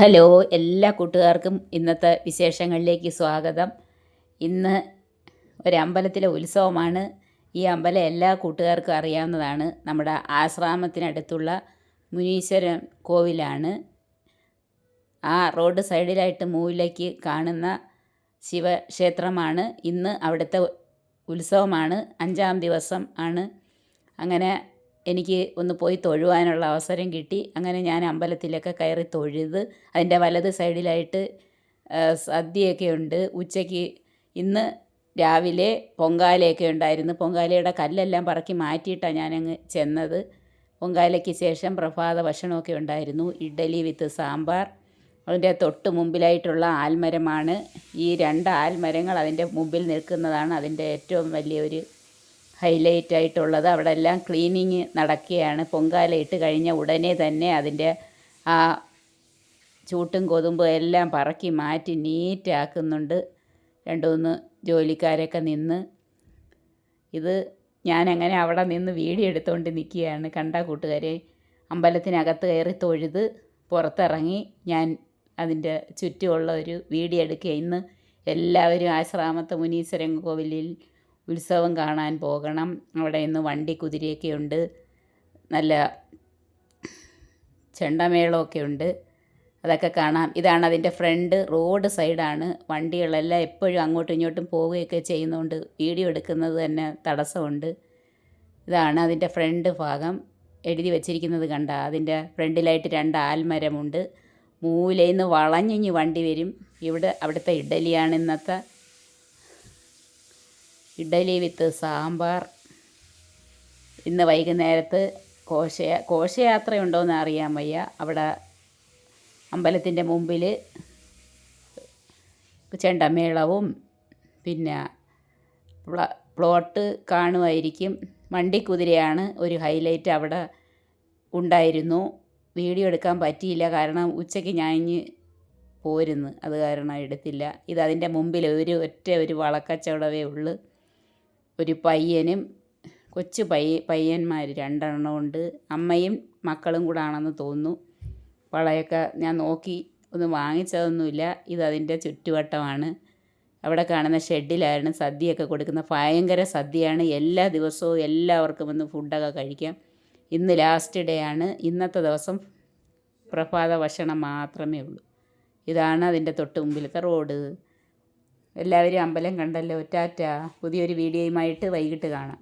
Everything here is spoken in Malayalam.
ഹലോ എല്ലാ കൂട്ടുകാർക്കും ഇന്നത്തെ വിശേഷങ്ങളിലേക്ക് സ്വാഗതം. ഇന്ന് ഒരമ്പലത്തിലെ ഉത്സവമാണ്. ഈ അമ്പലം എല്ലാ കൂട്ടുകാർക്കും അറിയാവുന്നതാണ്. നമ്മുടെ ആശ്രാമത്തിനടുത്തുള്ള മുനീശ്വരൻ കോവിലാണ്. ആ റോഡ് സൈഡിലായിട്ട് മൂവിലേക്ക് കാണുന്ന ശിവക്ഷേത്രമാണ്. ഇന്ന് അവിടുത്തെ ഉത്സവമാണ്. അഞ്ചാം ദിവസം ആണ്. അങ്ങനെ എനിക്ക് ഒന്ന് പോയി തൊഴുവാനുള്ള അവസരം കിട്ടി. അങ്ങനെ ഞാൻ അമ്പലത്തിലൊക്കെ കയറി തൊഴുത് അതിന്റെ വലത് സൈഡിലായിട്ട് സദ്യയൊക്കെ ഉണ്ട്. ഉച്ചയ്ക്ക് ഇന്ന് രാവിലെ പൊങ്കാലയൊക്കെ ഉണ്ടായിരുന്നു. പൊങ്കാലയുടെ കല്ലെല്ലാം പറക്കി മാറ്റിയിട്ടാണ് ഞാനങ്ങ് ചെന്നത്. പൊങ്കാലയ്ക്ക് ശേഷം പ്രഭാത ഭക്ഷണമൊക്കെ ഉണ്ടായിരുന്നു. ഇഡ്ഡലി വിത്ത് സാമ്പാർ. അതിന്റെ തൊട്ട് മുമ്പിലായിട്ടുള്ള ആൽമരമാണ്. ഈ രണ്ട് ആൽമരങ്ങൾ അതിന്റെ മുമ്പിൽ നിൽക്കുന്നതാണ് അതിന്റെ ഏറ്റവും വലിയൊരു ഹൈലൈറ്റ് ആയിട്ടുള്ളത്. അവിടെ എല്ലാം ക്ലീനിങ് നടക്കുകയാണ്. പൊങ്കാല ഇട്ട് കഴിഞ്ഞ ഉടനെ തന്നെ അതിന്റെ ആ ചൂട്ടും കൊതുമ്പും എല്ലാം പറക്കി മാറ്റി നീറ്റാക്കുന്നുണ്ട്. രണ്ട് മൂന്ന് ജോലിക്കാരൊക്കെ നിന്ന് ഇത് ഞാനങ്ങനെ അവിടെ നിന്ന് വീഡിയോ എടുത്തുകൊണ്ട് നിൽക്കുകയാണ് കണ്ട കൂട്ടുകാരെ അമ്പലത്തിനകത്ത് കയറി തൊഴുത് പുറത്തിറങ്ങി ഞാൻ അതിന്റെ ചുറ്റുമുള്ള ഒരു വീഡിയോ എടുക്കുക ഇന്ന് എല്ലാവരും ആശ്രാമത്ത് മുനീശ്വരൻ കോവിലിൽ ഉത്സവം കാണാൻ പോകണം. അവിടെ ഇന്ന് വണ്ടി കുതിരയൊക്കെ ഉണ്ട്. നല്ല ചെണ്ടമേളമൊക്കെ ഉണ്ട്. അതൊക്കെ കാണാം. ഇതാണ് അതിന്റെ ഫ്രണ്ട് റോഡ് സൈഡാണ്. വണ്ടികളെല്ലാം എപ്പോഴും അങ്ങോട്ടും ഇങ്ങോട്ടും പോവുകയൊക്കെ ചെയ്യുന്നതുകൊണ്ട് വീഡിയോ എടുക്കുന്നത് തന്നെ തടസ്സമുണ്ട്. ഇതാണ് അതിന്റെ ഫ്രണ്ട് ഭാഗം. എഴുതി വച്ചിരിക്കുന്നത് കണ്ട അതിന്റെ ഫ്രണ്ടിലായിട്ട് രണ്ട് ആൽമരമുണ്ട്. മൂലയിൽ നിന്ന് വളഞ്ഞിഞ്ഞ് വണ്ടി വരും. ഇവിടെ അവിടുത്തെ ഇഡലിയാണ് ഇന്നത്തെ ഇഡലി വിത്ത് സാമ്പാർ. ഇന്ന് വൈകുന്നേരത്ത് കോശ കോശയാത്രയുണ്ടോയെന്ന് അറിയാൻ വയ്യ. അവിടെ അമ്പലത്തിന്റെ മുമ്പിൽ ചെണ്ടമേളവും പിന്നെ പ്ലോട്ട് കാണുമായിരിക്കും. വണ്ടിക്കുതിരയാണ് ഒരു ഹൈലൈറ്റ് അവിടെ ഉണ്ടായിരുന്നു. വീഡിയോ എടുക്കാൻ പറ്റിയില്ല. കാരണം ഉച്ചയ്ക്ക് ഞാൻ ഇഞ്ഞ് പോരുന്നു. അത് കാരണം എടുത്തില്ല. ഇത് അതിന്റെ മുമ്പിൽ ഒരു ഒറ്റ ഒരു വളക്കച്ചവടവേ ഉള്ളൂ. ഒരു പയ്യനും കൊച്ചു പയ്യ പയ്യന്മാർ രണ്ടെണ്ണം ഉണ്ട്. അമ്മയും മക്കളും കൂടെ ആണെന്ന് തോന്നുന്നു. വളയൊക്കെ ഞാൻ നോക്കി ഒന്നും വാങ്ങിച്ചതൊന്നുമില്ല. ഇത് അതിന്റെ ചുറ്റുവട്ടമാണ്. അവിടെ കാണുന്ന ഷെഡിലായിരുന്നു സദ്യയൊക്കെ കൊടുക്കുന്ന ഭയങ്കര സദ്യയാണ്. എല്ലാ ദിവസവും എല്ലാവർക്കും ഒന്ന് ഫുഡൊക്കെ കഴിക്കാം. ഇന്ന് ലാസ്റ്റ് ഡേ ആണ്. ഇന്നത്തെ ദിവസം പ്രഭാത ഭക്ഷണം മാത്രമേ ഉള്ളൂ. ഇതാണ് അതിന്റെ തൊട്ട് മുമ്പിലത്തെ റോഡ്. എല്ലാവരും അമ്പലം കണ്ടല്ലോ ടാറ്റാ പുതിയൊരു വീഡിയോയുമായിട്ട് വൈകിട്ട് കാണാം.